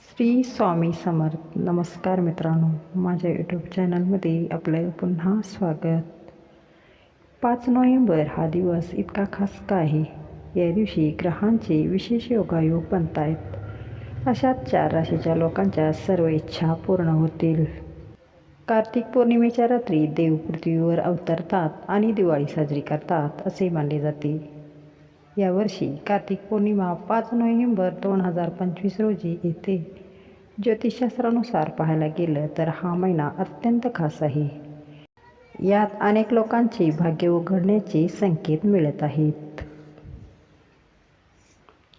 श्री स्वामी समर्थ. नमस्कार मित्रांनो माझ्या यूट्यूब चॅनलमध्ये आपलं पुन्हा स्वागत. पाच नोव्हेंबर हा दिवस इतका खास का आहे? या दिवशी ग्रहांचे विशेष योगायोग बनत आहेत अशाच चार राशीच्या लोकांच्या सर्व इच्छा पूर्ण होतील. कार्तिक पौर्णिमेच्या रात्री देव पृथ्वीवर अवतरतात आणि दिवाळी साजरी करतात असे मानले जाते. यावर्षी कार्तिक पौर्णिमा पाच नोव्हेंबर दोन हजार पंचवीस रोजी येते. ज्योतिषशास्त्रानुसार पाहायला गेलं तर हा महिना अत्यंत खास आहे. यात अनेक लोकांचे भाग्य उघडण्याचे संकेत मिळत आहेत.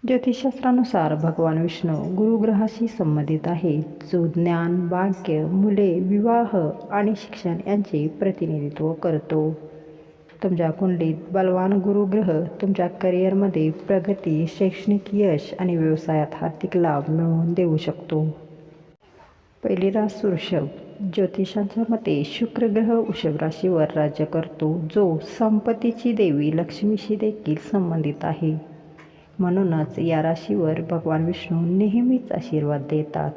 ज्योतिषशास्त्रानुसार भगवान विष्णू गुरुग्रहाशी संबंधित आहेत. जो ज्ञान भाग्य मुले विवाह आणि शिक्षण यांचे प्रतिनिधित्व करतो. तुमच्या कुंडलीत बलवान गुरुग्रह तुमच्या करिअरमध्ये प्रगती शैक्षणिक यश आणि व्यवसायात आर्थिक लाभ मिळवून देऊ शकतो. पहिली रास वृषभ. ज्योतिषांच्या मते शुक्र ग्रह वृषभ राशीवर राज्य करतो जो संपत्तीची देवी लक्ष्मीशी देखील संबंधित आहे. म्हणूनच या राशीवर भगवान विष्णू नेहमीच आशीर्वाद देतात.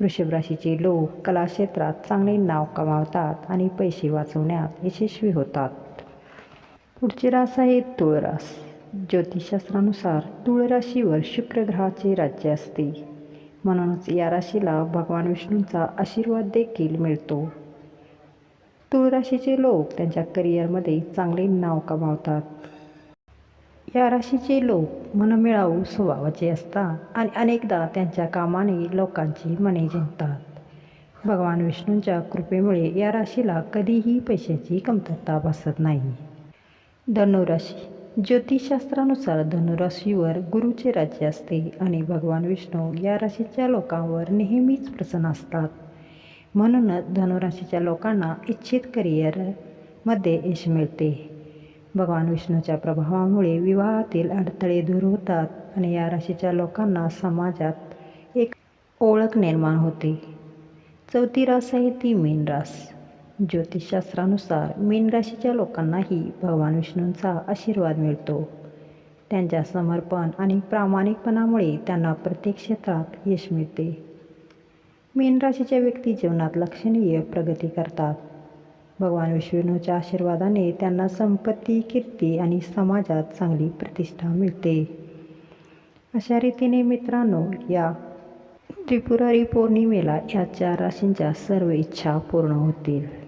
वृषभ राशीचे लोक कलाक्षेत्रात चांगले नाव कमावतात आणि पैसे वाचवण्यात यशस्वी होतात. पुढची रास आहे तुळरास. ज्योतिषशास्त्रानुसार तुळ राशीवर शुक्र ग्रहाचे राज्य असते. म्हणूनच या राशीला भगवान विष्णूंचा आशीर्वाद देखील मिळतो. तुळ राशीचे लोक त्यांच्या करिअरमध्ये चांगले नाव कमावतात. या राशीचे लोक मनमिळावू स्वभावाचे असतात आणि अनेकदा त्यांच्या कामाने लोकांची मने जिंकतात. भगवान विष्णूंच्या कृपेमुळे या राशीला कधीही पैशाची कमतरता भासत नाही. धनुराशी. ज्योतिषशास्त्रानुसार धनुराशीवर गुरुचे राज्य असते आणि भगवान विष्णू या राशीच्या लोकांवर नेहमीच प्रसन्न असतात. म्हणूनच धनुराशीच्या लोकांना इच्छित करिअरमध्ये यश मिळते. भगवान विष्णूच्या प्रभावामुळे विवाहातील अडथळे दूर होतात आणि या राशीच्या लोकांना समाजात एक ओळख निर्माण होते. चौथी रास आहे ती मीन रास. ज्योतिषशास्त्रानुसार मीन राशीच्या लोकांनाही भगवान विष्णूंचा आशीर्वाद मिळतो. त्यांच्या समर्पण आणि प्रामाणिकपणामुळे त्यांना प्रत्येक क्षेत्रात यश मिळते. मीन राशीच्या व्यक्ती जीवनात लक्षणीय प्रगती करतात. भगवान विष्णूच्या आशीर्वादाने त्यांना संपत्ती कीर्ती आणि समाजात चांगली प्रतिष्ठा मिळते. अशा रीतीने मित्रांनो या त्रिपुरारी पौर्णिमेला या चार राशींच्या सर्व इच्छा पूर्ण होतील.